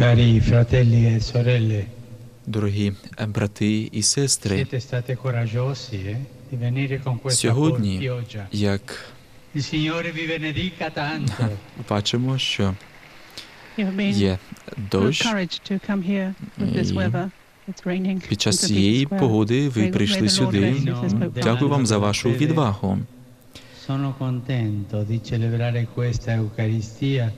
Cari fratelli e sorelle, Дорогі брати і сестри, siete state coraggiosi eh, di venire con questa Сьогодні, pioggia. як Il Signore vi benedica tanto. бачимо, що You been є дощ, encouraged to come here with this weather. It's raining. під час It's a big цієї square. погоди ви May прийшли the Lord сюди. bless you, says Pope Дякую вам за вашу відвагу. Sono contento di celebrare questa Eucaristia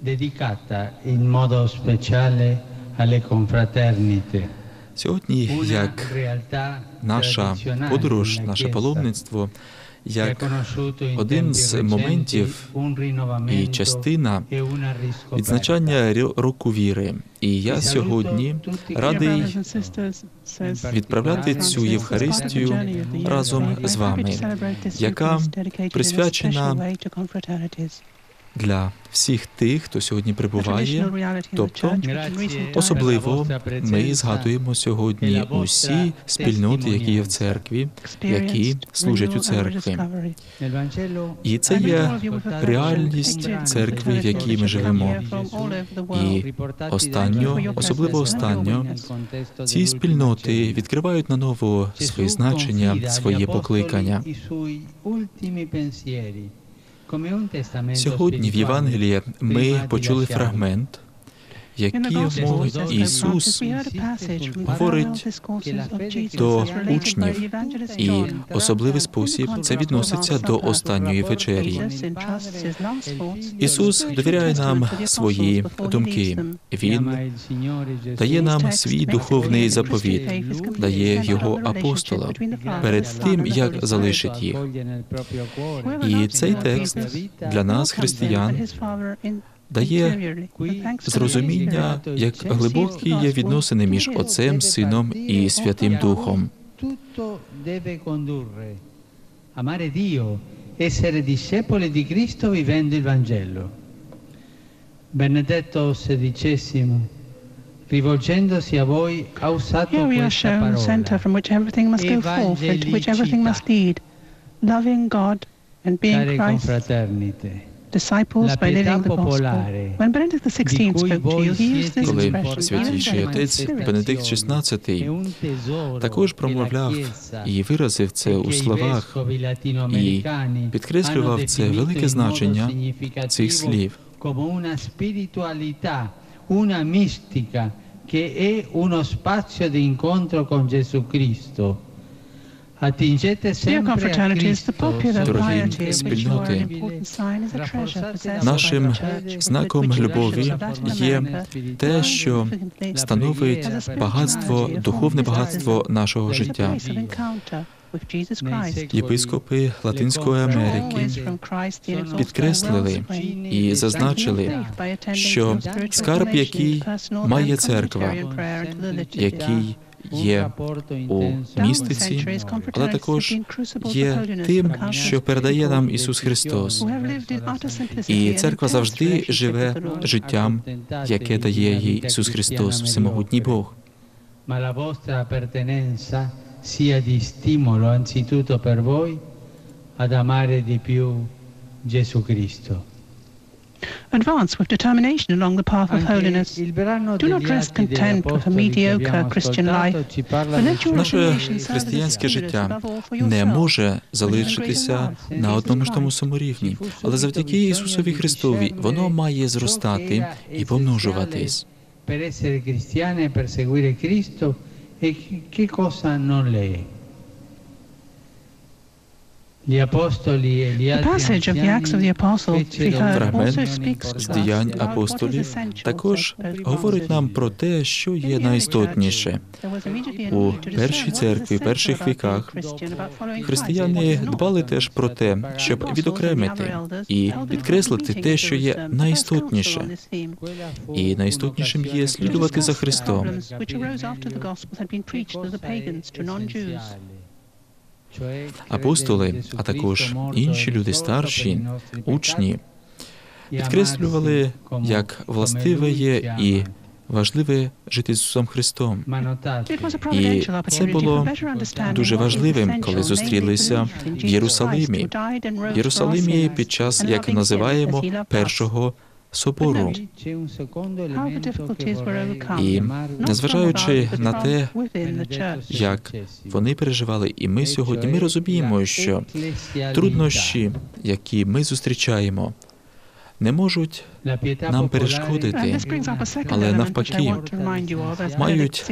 dedicata in modo speciale alle confraternite. Сьогодні, як наша подорож, наше паломництво, як один з моментів і частина e відзначання року віри. І я сьогодні радий відправляти цю Євхаристію разом з вами, яка присвячена для всіх тих, хто сьогодні прибуває. тобто, Особливо ми згадуємо сьогодні усі спільноти, які є в церкві, які служать у церкві. І це є реальність церкви, в якій ми живемо. І останньо, особливо останньо, ці спільноти відкривають на ново свої значення, своє покликання. Сьогодні в Євангелії ми почули фрагмент, якому Ісус говорить до учнів, і особливий спосіб це відноситься до останньої вечері. Ісус довіряє нам свої думки. Він дає нам свій духовний заповіт, дає його апостолам перед тим, як залишить їх. І цей текст для нас, християн, дає зрозуміння, як глибокі є відносини між Отцем, Сином і Святим Духом. Amare Dio, essere discepoli di Cristo vivendo il Vangelo. Benedetto XVI, rivolgendosi a voi, ha usato Here we are shown the center from which everything must go forth, and to which everything must lead. Loving God and being confraternite, disciples La by pietà living the gospel. popolare When Benedict di XVI cui spoke to voi you, he used siete this Коли expression. святіший отець Бенедикт XVI також промовляв і виразив це e у словах, latinoamericani підкреслював це велике значення цих слів. come una spiritualità, una mistica che è uno spazio di incontro con Gesù Cristo. Дорогі спільноти, an important sign is a treasure possessed Нашим by the church, знаком любові є те, що становить багатство, духовне багатство нашого is a життя. Єпископи Латинської Америки підкреслили і зазначили, що скарб, який має церква, який є у містиці, але також є тим, що передає нам Ісус Христос. І церква завжди живе життям, яке дає їй Ісус Христос, всемогутній Бог. Sia di stimolo anzitutto per voi ad amare di più Gesù Cristo. Advance with determination along the path of holiness. Do not rest content with a mediocre Christian life, Наше християнське життя не може залишитися на одному ж тому саморівні, але завдяки Ісусові Христові воно має зростати і помножуватись. per essere cristiani e per seguire Cristo e che cosa non le è. The passage of the Acts of the Apostles Фрагмент з діянь апостолів також говорить нам про те, що є найістотніше. У першій церкві, перших віках Християни дбали теж про те, щоб відокремити і підкреслити те, що є найістотніше. І найістотнішим є слідувати за Христом. Апостоли, а також інші люди старші, учні, підкреслювали, як властиве є і важливе жити з Ісусом Христом. І це було дуже важливим, коли зустрілися в Єрусалимі. В Єрусалимі під час, як називаємо, першого собору. І незважаючи на те, як вони переживали, і ми сьогодні ми розуміємо, що труднощі, які ми зустрічаємо, не можуть нам перешкодити, але навпаки мають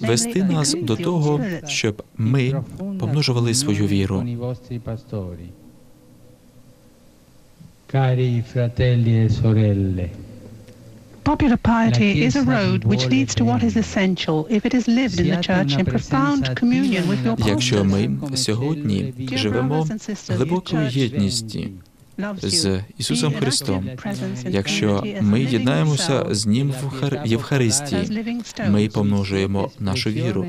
вести нас до того, щоб ми помножували свою віру. Cari fratelli e sorelle, Popular piety is a road which leads to what is essential if it is lived in the church in profound communion with your Якщо ми сьогодні живемо глибокою єдністю з Ісусом Христом, якщо ми єднаємося з Ним в Хар- Євхаристії, ми помножуємо нашу віру.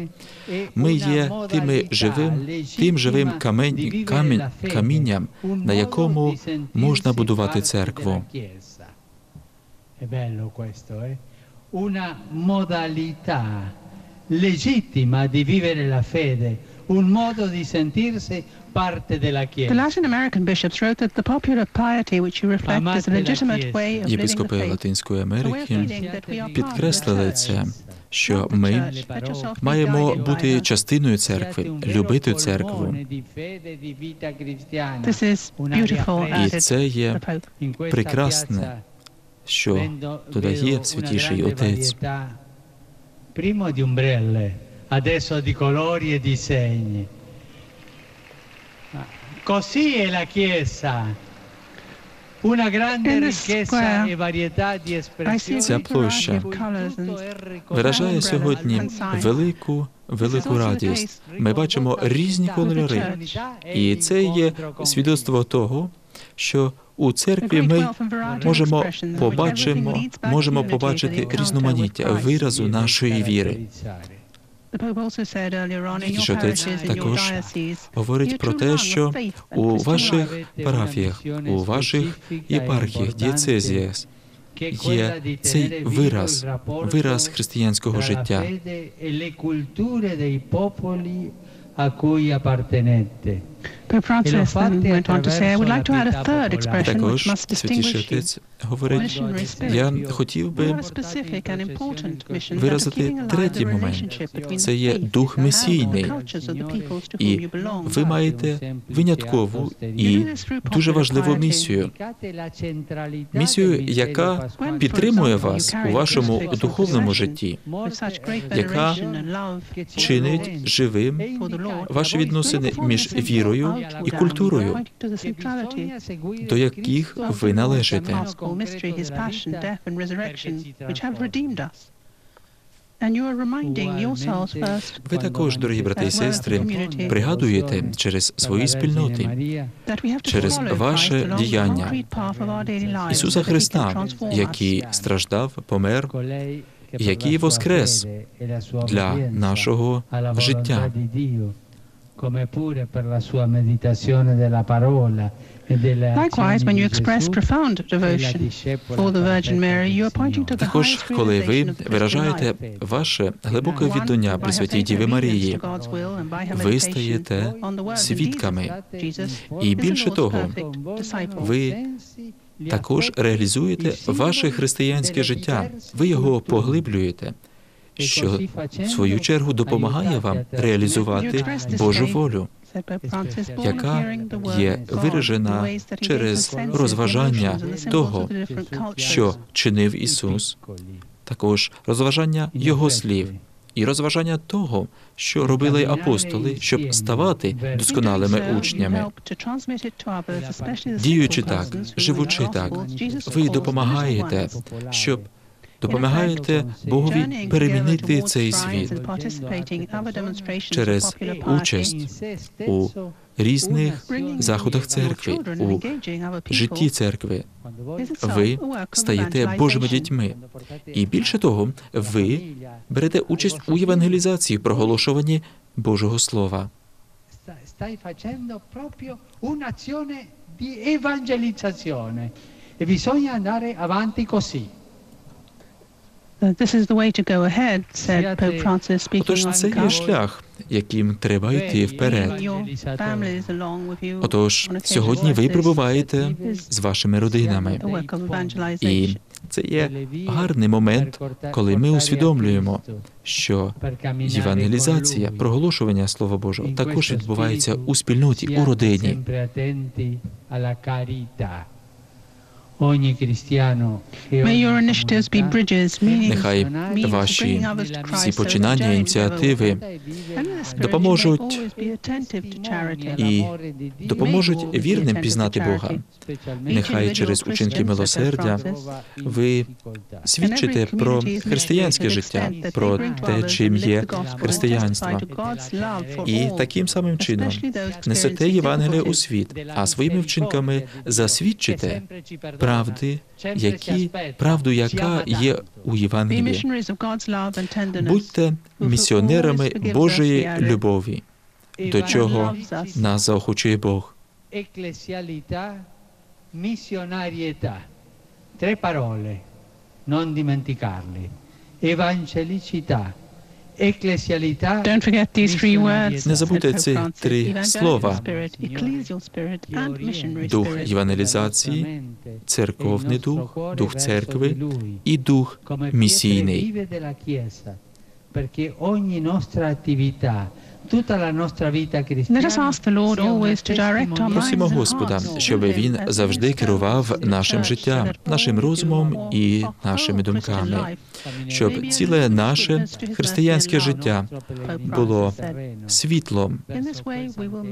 Ми є тими живим, тим живим камень, камінь, камінням, на якому можна будувати церкву. Questo, eh? Una modalità legittima di vivere la fede, un modo di sentirsi parte della The Chiesa. Latin American bishops wrote that the popular piety which you reflect is a legitimate way of Єпископи faith. Латинської Америки that we are part of the підкреслили це, що ми маємо бути частиною церкви, любити церкву. e І це є the прекрасне, що додає святіший Отець. primo di ombrelle, adesso di colori e di segni. Così è la Chiesa. Una grande ricchezza e varietà di espressioni. Ця площа виражає сьогодні велику, велику радість. Ми бачимо різні кольори, і це є свідоцтво того, що у церкві ми можемо побачимо, можемо побачити різноманіття, виразу нашої віри. Тож отець також говорить про те, що у ваших парафіях, у ваших єпархіях, дієцезіях є цей вираз, вираз християнського життя. E le culture dei popoli a cui appartenete. Pope Francis then went on to say, I would like to add a third expression which Також must святіший distinguish you. отець говорить, я хотів би You have a specific and important mission that of виразити третій the момент. relationship between Це є дух and місійний. the cultures of the peoples to whom І ви маєте виняткову і дуже важливу місію, місію, яка підтримує вас у вашому духовному житті, яка чинить живим ваші відносини між вірою і культурою, до яких ви належите. Ви також, дорогі брати і сестри, пригадуєте через свої спільноти Через ваше діяння. Ісуса Христа, який страждав, помер який воскрес для нашого життя. Come pure per la sua meditazione della parola e Likewise, when you express Gesù, profound e devotion for the Virgin Mary, you are pointing to the Також, highest коли ви realization of the Christian виражаєте ваше глибоке віддання при святій Діві Марії, to God's will and by her ви стаєте свідками. І більше того, ви також реалізуєте ваше християнське життя, ви його поглиблюєте, що в свою чергу допомагає вам реалізувати Божу волю, яка є виражена через розважання того, що чинив Ісус, також розважання Його слів і розважання того, що робили апостоли, щоб ставати досконалими учнями. Діючи так, живучи так, ви допомагаєте, щоб допомагаєте Богові перемінити цей світ через участь у різних заходах церкви, у житті церкви. Ви стаєте Божими дітьми. І більше того, ви берете участь у євангелізації, проголошуванні Божого Слова. Stai facendo di evangelizzazione e bisogna andare avanti così. This is the way to go ahead, said Pope Francis, speaking Отож, on це є шлях, яким треба йти вперед. Your families along with you Отож, сьогодні ви this. перебуваєте з вашими родинами. The І це є гарний момент, коли ми усвідомлюємо, що євангелізація, проголошування Слова Божого також відбувається у спільноті, у родині. Нехай ваші bringing others to всі починання, ініціативи допоможуть і допоможуть вірним пізнати Бога. Нехай через учинки милосердя ви свідчите про християнське життя, про те, чим є християнство. І таким самим чином несете Євангеліє у світ, а своїми вчинками засвідчите правди, які, правду, яка є у Євангелії. Будьте місіонерами Божої любові, до чого нас заохочує Бог. Tre parole, non dimenticarli. Evangelicità, Не забудьте ці три слова. Дух євангелізації, церковний дух, дух церкви і дух місійний. Perché ogni nostra attività, tutta la nostra vita Let us ask the Lord always to direct our minds Просимо Господа, щоб він завжди керував нашим життям, нашим розумом і нашими думками, щоб ціле наше християнське життя було світлом.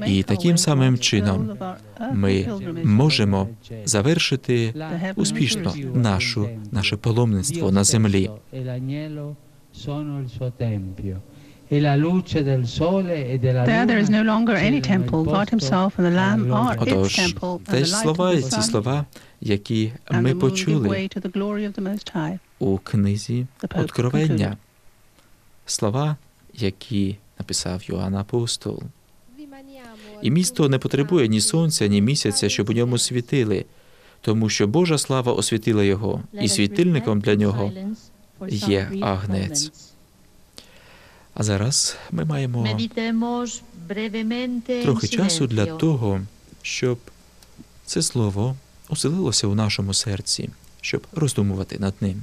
І таким самим чином ми можемо завершити успішно нашу, наше паломництво на землі. Sono il suo tempio. E e There, there is no longer any temple. God Himself and the Lamb are its temple, and те the ж light слова, of і the ці sun слова, які ми почули way to the glory of the Most High. у книзі Откровення, слова, які написав Йоанн Апостол. І місто не потребує ні сонця, ні місяця, щоб у ньому світили, тому що Божа слава освітила його, і світильником для нього є агнець. А зараз ми маємо трохи часу для того, щоб це слово оселилося у нашому серці, щоб роздумувати над ним.